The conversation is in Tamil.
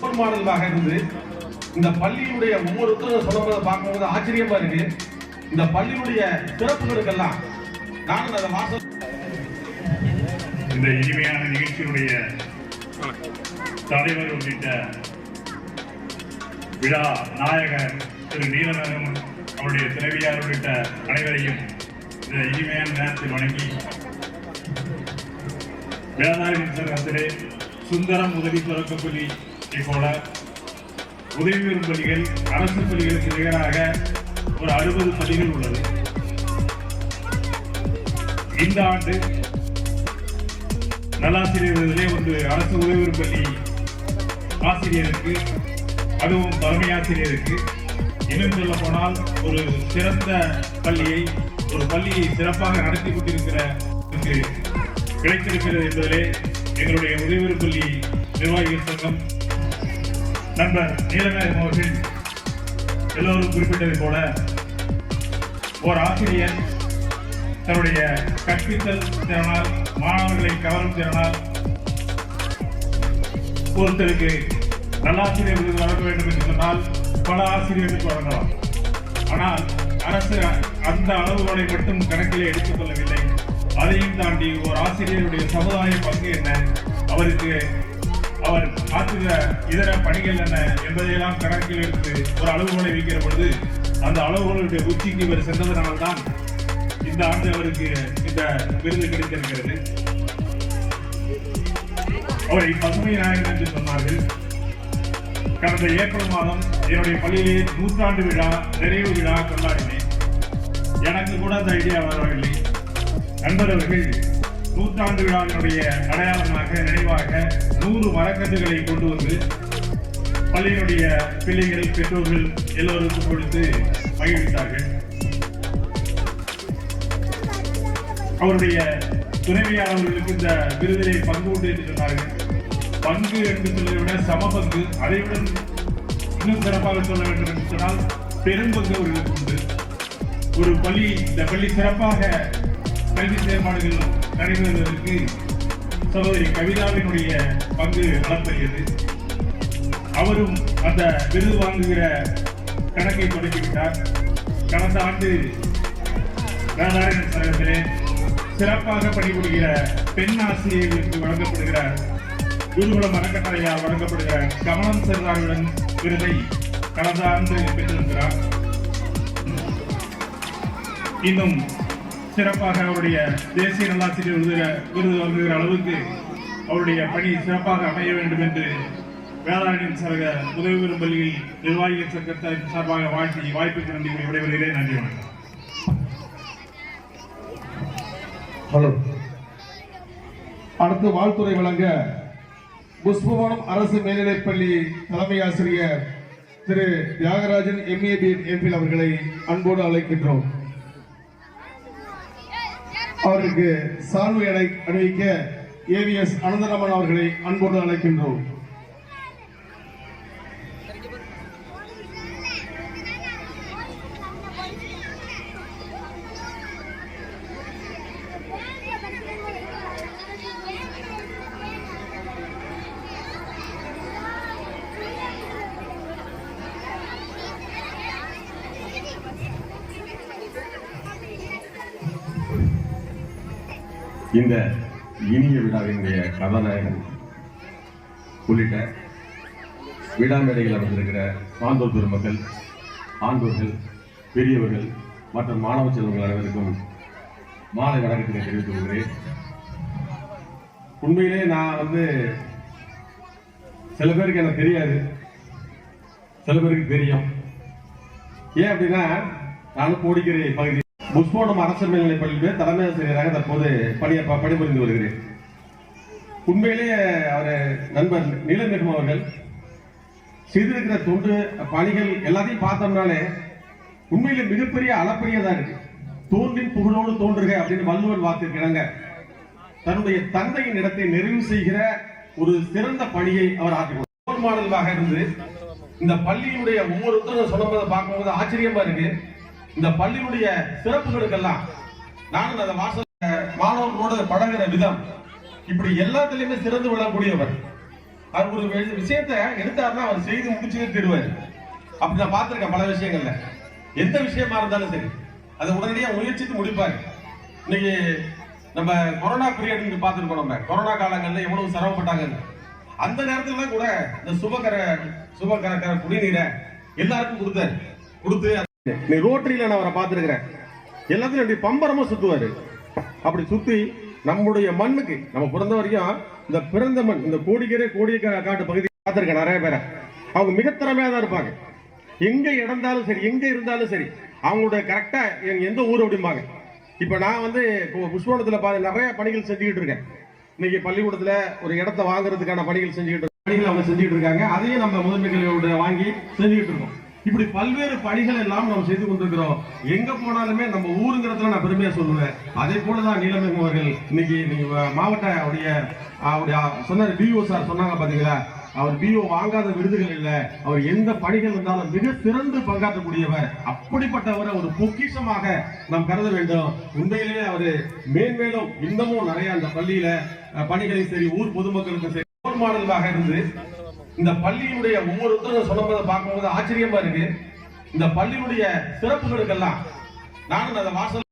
ரோல் மாடலாக இருந்து இந்த பள்ளியினுடைய ஒவ்வொருத்தரும் சொல்லும்போது பார்க்கும்போது ஆச்சரியமா இருக்கு. இந்த பள்ளியினுடைய சிறப்புகளுக்கெல்லாம் நானும் அதை வாசல் இந்த இனிமையான நிகழ்ச்சியினுடைய தலைவர் உள்ளிட்ட விழா நாயகர் திரு நீலநகரம் அவருடைய துணைவியார் உள்ளிட்ட அனைவரையும் இந்த இனிமையான நேரத்தில் வணங்கி வேளாண் சங்கத்திலே சுந்தரம் உதவி தொடக்க பள்ளி போல உதவி பெறும் பள்ளிகள் அரசு பள்ளிகளுக்கு நிகராக ஒரு அறுபது பள்ளிகள் உள்ளது. இந்த ஆண்டு நல்லாசிரியர்களே விருதிலே ஒரு அரசு உதவி பள்ளி ஆசிரியருக்கு அதுவும் தலைமை ஆசிரியருக்கு. இன்னும் சொல்ல போனால் ஒரு சிறந்த பள்ளியை ஒரு பள்ளியை சிறப்பாக நடத்தி கொண்டிருக்கிற கிடைத்திருக்கிறது என்பதிலே எங்களுடைய உதவி பள்ளி நிர்வாகிகள் சங்கம் நண்பர் நீலமேகம் அவர்கள் எல்லோரும் குறிப்பிட்டதை போல ஒரு ஆசிரியர் தன்னுடைய கற்பித்தல் திறனால் மாணவர்களை கவரும் திறனால் ஒருத்தருக்கு நல்லாசிரியர் விருது வழங்க வேண்டும் என்று சொன்னால் பல ஆசிரியர்களுக்கு வழங்கலாம். ஆனால் அரசு அந்த அளவுகளை மட்டும் கணக்கிலே எடுத்துக் கொள்ளவில்லை. அதையும் தாண்டி ஒரு ஆசிரியருடைய சமுதாய பங்கு என்ன? அவருக்கு அவர் ஆற்றுகிற இதர பணிகள் என்ன என்பதையெல்லாம் கணக்கில் எடுத்து ஒரு அளவுகோலை வைக்கிற பொழுது அந்த அளவுகளுடைய உச்சிக்கு இவர் சென்றதனால்தான் இந்த ஆண்டு அவருக்கு இந்த விருது கிடைத்திருக்கிறது. அவரை பசுமை நாயகன் என்று சொன்னார்கள். கடந்த ஏப்ரல் மாதம் என்னுடைய பள்ளியிலே நூற்றாண்டு விழா நிறைவு விழா கொண்டாடினேன். எனக்கு கூட அந்த ஐடியா வரவில்லை. நண்பர் அவர்கள் நூற்றாண்டு விழாவினுடைய அடையாளமாக நினைவாக நூறு மரக்கன்றுகளை கொண்டு வந்து பள்ளியினுடைய பிள்ளைகள் பெற்றோர்கள் எல்லோருக்கும் கொடுத்து மகிழ்வித்தார்கள். அவருடைய துணைவியாளர்களுக்கு இந்த விருதிலே பங்கு உண்டு என்று சொன்னார்கள். பங்கு என்று சொல்வதை விட சமபங்கு அதைவிட அதை விட இன்னும் சிறப்பாக சொல்ல வேண்டும் என்று சொன்னால் பெரும்பங்கு அவர்களுக்கு உண்டு. ஒரு பள்ளி இந்த பள்ளி சிறப்பாக கல்வி செயல்பாடுகள் நடைபெறுவதற்கு சகோதரி கவிதாவினுடைய பங்கு அளப்பரியது அவரும் அந்த விருது வாங்குகிற கணக்கை தொடங்கிவிட்டார் கடந்த ஆண்டு நாராயண சங்கத்திலே சிறப்பாக பணிபுரிகிற பெண் ஆசிரியர்களுக்கு வழங்கப்படுகிற குருகுலம் அறக்கட்டளையால் வழங்கப்படுகிற கமலம் செல்வாருடன் விருதை கடந்த ஆண்டு பெற்றிருக்கிறார். இன்னும் சிறப்பாக அவருடைய தேசிய நல்லாசிரியர் விருது விருது வழங்குகிற அளவுக்கு அவருடைய பணி சிறப்பாக அமைய வேண்டும் என்று வேதாரண்யம் சக உதவி பெறும் பள்ளியில் நிர்வாகிகள் சங்கத்தை சார்பாக வாழ்த்தி வாய்ப்புக்கு நன்றி விடைபெறுகிறேன். நன்றி வணக்கம். ஹலோ. அடுத்து வாழ்த்துறை வழங்க புஷ்பவனம் அரசு மேல்நிலைப்பள்ளி தலைமை ஆசிரியர் திரு தியாகராஜன் எம்ஏபி பிஎட் எம்பில் அவர்களை அன்போடு அழைக்கின்றோம். அவருக்கு சால்வை எடை அணிவிக்க ஏவிஎஸ் அனந்தராமன் அவர்களை அன்போடு அழைக்கின்றோம். இந்த இனிய விழாவினுடைய கதாநாயகன் உள்ளிட்ட விழா அமைந்திருக்கிற அமர்ந்திருக்கிற சான்றோர் பெருமக்கள் ஆண்டோர்கள் பெரியவர்கள் மற்றும் மாணவ செல்வங்கள் அனைவருக்கும் மாலை வணக்கத்தினை தெரிவித்துக் கொள்கிறேன். உண்மையிலே நான் வந்து சில பேருக்கு எனக்கு தெரியாது. சில பேருக்கு தெரியும். ஏன் அப்படின்னா நான் கோடிக்கரை பகுதி புஷ்போனம் அரசு மேல்நிலைப் பள்ளியில் தலைமை ஆசிரியராக தற்போது பணிய பணிபுரிந்து வருகிறேன். உண்மையிலேயே அவர் நண்பர் நீலநெடும் அவர்கள் செய்திருக்கிற தொண்டு பணிகள் எல்லாத்தையும் பார்த்தோம்னாலே உண்மையிலே மிகப்பெரிய அளப்பரியதா இருக்கு. தோன்றின் புகழோடு தோன்றுக அப்படின்னு வள்ளுவன் வாக்கிற்கு தன்னுடைய தந்தையின் இடத்தை நிறைவு செய்கிற ஒரு சிறந்த பணியை அவர் ஆற்றிக் மாடலாக இருந்து இந்த பள்ளியினுடைய ஒவ்வொருத்தரும் சொல்லும்போது பார்க்கும்போது ஆச்சரியமா இருக்கு. இந்த பள்ளியினுடைய சிறப்புகளுக்கெல்லாம் நானும் அந்த வாசல் மாணவர்களோடு பழகிற விதம். இப்படி எல்லாத்துலயுமே சிறந்து விளங்கக்கூடியவர். அவர் ஒரு விஷயத்தை எடுத்தாருன்னா அவர் செய்து முடிச்சுட்டு தருவாரு. அப்படி நான் பார்த்திருக்கேன் பல விஷயங்கள்ல. எந்த விஷயமா இருந்தாலும் சரி அதை உடனடியாக முயற்சித்து முடிப்பாரு. இன்னைக்கு நம்ம கொரோனா பீரியட் பார்த்துருக்கோம் நம்ம. கொரோனா காலங்கள்ல எவ்வளவு சிரமப்பட்டாங்க அந்த நேரத்துல கூட இந்த சுபகர சுபகர கர குடிநீரை எல்லாருக்கும் கொடுத்தாரு. கொடுத்து நீ ரோட்டரியில நான் அவரை பார்த்துருக்கிறேன். எல்லாத்தையும் அப்படி பம்பரமா சுத்துவாரு. அப்படி சுத்தி நம்முடைய மண்ணுக்கு நம்ம பிறந்த வரைக்கும் இந்த பிறந்த மண் இந்த கோடிக்கரை கோடிக்கரை காட்டு பகுதி பார்த்திருக்கேன் நிறைய பேரை. அவங்க மிக திறமையா தான் இருப்பாங்க. எங்க இடந்தாலும் சரி எங்க இருந்தாலும் சரி அவங்களோட கரெக்டா எந்த ஊர் அப்படிம்பாங்க. இப்ப நான் வந்து இப்போ புஷ்பவனத்துல பாரு நிறைய பணிகள் செஞ்சுக்கிட்டு இருக்கேன். இன்னைக்கு பள்ளிக்கூடத்துல ஒரு இடத்த வாங்குறதுக்கான பணிகள் செஞ்சுக்கிட்டு பணிகள் அவங்க செஞ்சுக்கிட்டு இருக்காங்க. அதையும் நம்ம முதன்மை வாங்கி செஞ்சுக்கிட்டு இருக்கோம். இப்படி பல்வேறு பணிகள் எல்லாம் நம்ம செய்து கொண்டிருக்கிறோம். எங்க போனாலுமே நம்ம ஊருங்கிறதுல நான் பெருமையா சொல்லுவேன் அதே போலதான் நீலமேகம் அவர்கள் இன்னைக்கு நீங்க மாவட்ட அவருடைய அவருடைய சொன்னார் பிஓ சார் சொன்னாங்க பாத்தீங்களா? அவர் பிஓ வாங்காத விருதுகள் இல்ல. அவர் எந்த பணிகள் இருந்தாலும் மிக சிறந்து பங்காற்றக்கூடியவர். அப்படிப்பட்டவரை ஒரு பொக்கிஷமாக நாம் கருத வேண்டும். உண்மையிலேயே அவரு மேன்மேலும் இன்னமும் நிறைய அந்த பள்ளியில பணிகளையும் சரி ஊர் பொதுமக்களுக்கும் சரி ரோல் மாடலாக இருந்து இந்த பள்ளியினுடைய ஒவ்வொருத்தரும் சொல்லும்போது பார்க்கும்போது ஆச்சரியமா இருக்கு. இந்த பள்ளியினுடைய சிறப்புகளுக்கெல்லாம் நானும் அந்த வாசல்